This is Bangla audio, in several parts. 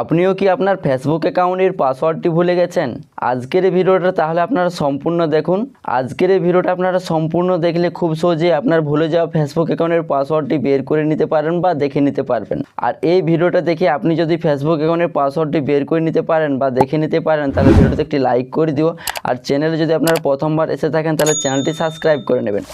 আপনিও কি আপনার ফেসবুক অ্যাকাউন্টের পাসওয়ার্ডটি ভুলে গেছেন? আজকের এই ভিডিওটা তাহলে আপনারা সম্পূর্ণ দেখুন। আজকের এই ভিডিওটা আপনারা সম্পূর্ণ দেখলে খুব সহজে আপনার ভুলে যাওয়া ফেসবুক অ্যাকাউন্টের পাসওয়ার্ডটি বের করে নিতে পারেন বা দেখে নিতে পারবেন। আর এই ভিডিওটা দেখে আপনি যদি ফেসবুক অ্যাকাউন্টের পাসওয়ার্ডটি বের করে নিতে পারেন বা দেখে নিতে পারেন, তাহলে ভিডিওতে একটি লাইক করে দিও। আর চ্যানেলে যদি আপনারা প্রথমবার এসে থাকেন, তাহলে চ্যানেলটি সাবস্ক্রাইব করে নেবেন।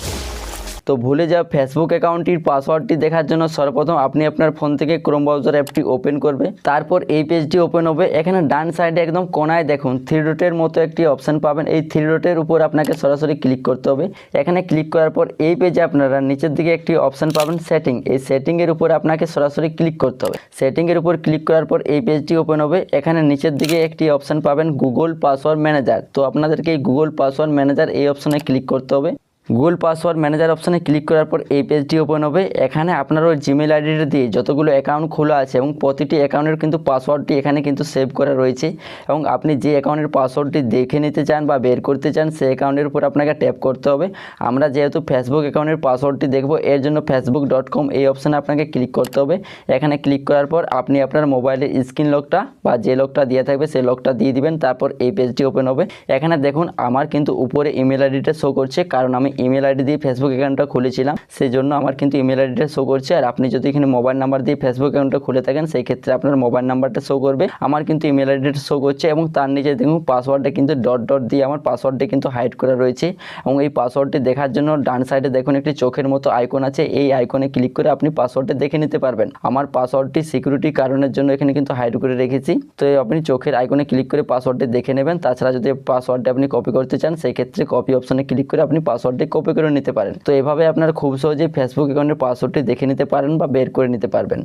তো ভুলে যাওয়া ফেসবুক অ্যাকাউন্টটির পাসওয়ার্ডটি দেখার জন্য সর্বপ্রথম আপনি আপনার ফোন থেকে ক্রোম ব্রাউজার অ্যাপটি ওপেন করবে। তারপর এই পেজটি ওপেন হবে। এখানে ডান সাইডে একদম কোনায় দেখুন থ্রি ডটের মতো একটি অপশন পাবেন। এই থ্রি ডটের উপর আপনাকে সরাসরি ক্লিক করতে হবে। এখানে ক্লিক করার পর এই পেজে আপনারা নিচের দিকে একটি অপশন পাবেন সেটিং এই সেটিংয়ের উপর আপনাকে সরাসরি ক্লিক করতে হবে। সেটিংয়ের উপর ক্লিক করার পর এই পেজটি ওপেন হবে। এখানে নিচের দিকে একটি অপশন পাবেন গুগল পাসওয়ার্ড ম্যানেজার তো আপনাদেরকে এই গুগল পাসওয়ার্ড ম্যানেজার এই অপশনে ক্লিক করতে হবে। গুগল পাসওয়ার্ড ম্যানেজার অপশানে ক্লিক করার পর এই পেজটি ওপেন হবে। এখানে আপনার ওই জিমেল আইডিটা দিয়ে যতগুলো অ্যাকাউন্ট খোলা আছে এবং প্রতিটি অ্যাকাউন্টের কিন্তু পাসওয়ার্ডটি এখানে কিন্তু সেভ করা রয়েছে এবং আপনি যে অ্যাকাউন্টের পাসওয়ার্ডটি দেখে নিতে চান বা বের করতে চান, সেই অ্যাকাউন্টের উপর আপনাকে ট্যাপ করতে হবে। আমরা যেহেতু ফেসবুক অ্যাকাউন্টের পাসওয়ার্ডটি দেখব, এর জন্য ফেসবুক ডট কম এই অপশানে আপনাকে ক্লিক করতে হবে। এখানে ক্লিক করার পর আপনি আপনার মোবাইলের স্ক্রিন লকটা বা যে লকটা দিয়ে থাকবে, সেই লকটা দিয়ে দিবেন, তারপর এই পেজটি ওপেন হবে। এখানে দেখুন, আমার কিন্তু উপরে ইমেল আইডিটা শো করছে, কারণ আমি ইমেল আইডি দিয়ে ফেসবুক অ্যাকাউন্টটা খুলেছিলাম সেই জন্য আমার কিন্তু ইমেল আইডিটা শো করছে। আর আপনি যদি এখানে মোবাইল নাম্বার দিয়ে ফেসবুক অ্যাকাউন্টটা খুলে থাকেন, সেই ক্ষেত্রে আপনার মোবাইল নাম্বারটা শো করবে। আমার কিন্তু ইমেল আইডিটা শো করছে এবং তার নিচে দেখুন পাসওয়ার্ডটা কিন্তু ডট ডট দিয়ে আমার পাসওয়ার্ডটা কিন্তু হাইড করা রয়েছে। এবং এই পাসওয়ার্ডটি দেখার জন্য ডান সাইডে দেখুন একটি চোখের মতো আইকন আছে। এই আইকনে ক্লিক করে আপনি পাসওয়ার্ডটা দেখে নিতে পারবেন। আমার পাসওয়ার্ডটি সিকিউরিটি কারণের জন্য এখানে কিন্তু হাইড করে রেখেছি। তো আপনি চোখের আইকনে ক্লিক করে পাসওয়ার্ডটি দেখে নেবেন। তাছাড়া যদি পাসওয়ার্ডটি আপনি কপি করতে চান, সেই ক্ষেত্রে কপি অপশনে ক্লিক করে আপনি পাসওয়ার্ডটি কপি করে নিতে পারেন। তো এভাবে আপনার খুব সহজেই ফেসবুক অ্যাকাউন্টের পাসওয়ার্ডটি দেখে নিতে পারেন বা বের করে নিতে পারবেন।